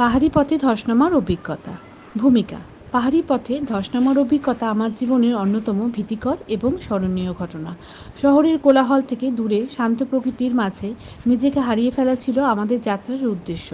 পাহাড়ি পথে ধস নামার অভিজ্ঞতা। ভূমিকা, পাহাড়ি পথে ধস নামার অভিজ্ঞতা আমার জীবনের অন্যতম ভীতিকর এবং স্মরণীয় ঘটনা। শহরের কোলাহল থেকে দূরে, শান্ত প্রকৃতির মাঝে নিজেকে হারিয়ে ফেলা ছিল আমাদের যাত্রার উদ্দেশ্য।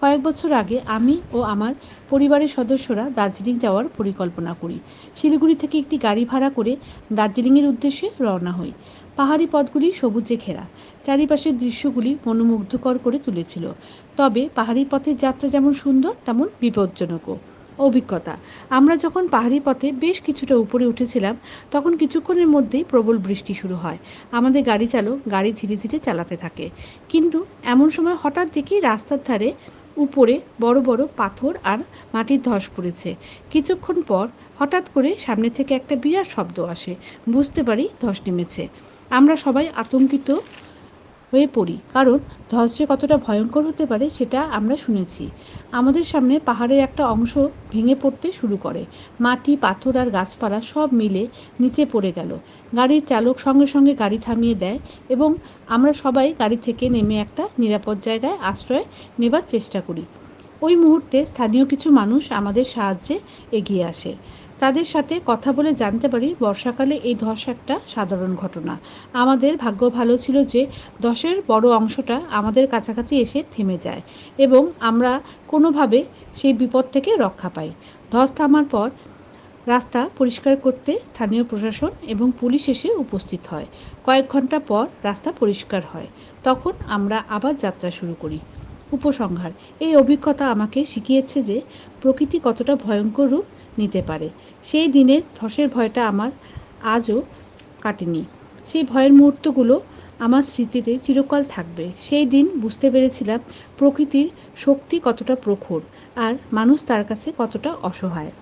কয়েক বছর আগে আমি ও আমার পরিবারের সদস্যরা দার্জিলিং যাওয়ার পরিকল্পনা করি। শিলিগুড়ি থেকে একটি গাড়ি ভাড়া করে দার্জিলিংয়ের উদ্দেশ্যে রওনা হই। পাহাড়ি পথগুলি সবুজে ঘেরা। চারিপাশের দৃশ্যগুলি মনোমুগ্ধকর করে তুলেছিল। তবে পাহাড়ি পথের যাত্রা যেমন সুন্দর, তেমন বিপজ্জনকও। অভিজ্ঞতা, আমরা যখন পাহাড়ি পথে বেশ কিছুটা উপরে উঠেছিলাম, তখন কিছুক্ষণের মধ্যেই প্রবল বৃষ্টি শুরু হয়। আমাদের গাড়ি চালক গাড়ি ধীরে ধীরে চালাতে থাকে। কিন্তু এমন সময় হঠাৎ দেখি রাস্তার ধারে উপরে বড় বড় পাথর আর মাটির ধস পড়েছে। কিছুক্ষণ পর হঠাৎ করে সামনে থেকে একটা বিরাট শব্দ আসে। বুঝতে পারি ধস নেমেছে। আমরা সবাই আতঙ্কিত হয়ে পড়ি। কারণ ধস যে কতটা ভয়ঙ্কর হতে পারে সেটা আমরা শুনেছি। আমাদের সামনে পাহাড়ের একটা অংশ ভেঙে পড়তে শুরু করে। মাটি, পাথর আর গাছপালা সব মিলে নিচে পড়ে গেল। গাড়ির চালক সঙ্গে সঙ্গে গাড়ি থামিয়ে দেয় এবং আমরা সবাই গাড়ি থেকে নেমে একটা নিরাপদ জায়গায় আশ্রয় নেবার চেষ্টা করি। ওই মুহূর্তে স্থানীয় কিছু মানুষ আমাদের সাহায্যে এগিয়ে আসে। তাদের সাথে কথা বলে জানতে পারি বর্ষাকালে এই ধস একটা সাধারণ ঘটনা। আমাদের ভাগ্য ভালো ছিল যে ধসের বড় অংশটা আমাদের কাছাকাছি এসে থেমে যায় এবং আমরা কোনোভাবে সেই বিপদ থেকে রক্ষা পাই। ধস থামার পর রাস্তা পরিষ্কার করতে স্থানীয় প্রশাসন এবং পুলিশ এসে উপস্থিত হয়। কয়েক ঘণ্টা পর রাস্তা পরিষ্কার হয়। তখন আমরা আবার যাত্রা শুরু করি। উপসংহার। এই অভিজ্ঞতা আমাকে শিখিয়েছে যে প্রকৃতি কতটা ভয়ঙ্কর রূপ নিতে পারে। সেই দিনের ধসের ভয়টা আমার আজও কাটেনি। সেই ভয়ের মুহূর্তগুলো আমার স্মৃতিতে চিরকাল থাকবে। সেই দিন বুঝতে পেরেছিলাম প্রকৃতির শক্তি কতটা প্রখর আর মানুষ তার কাছে কতটা অসহায়।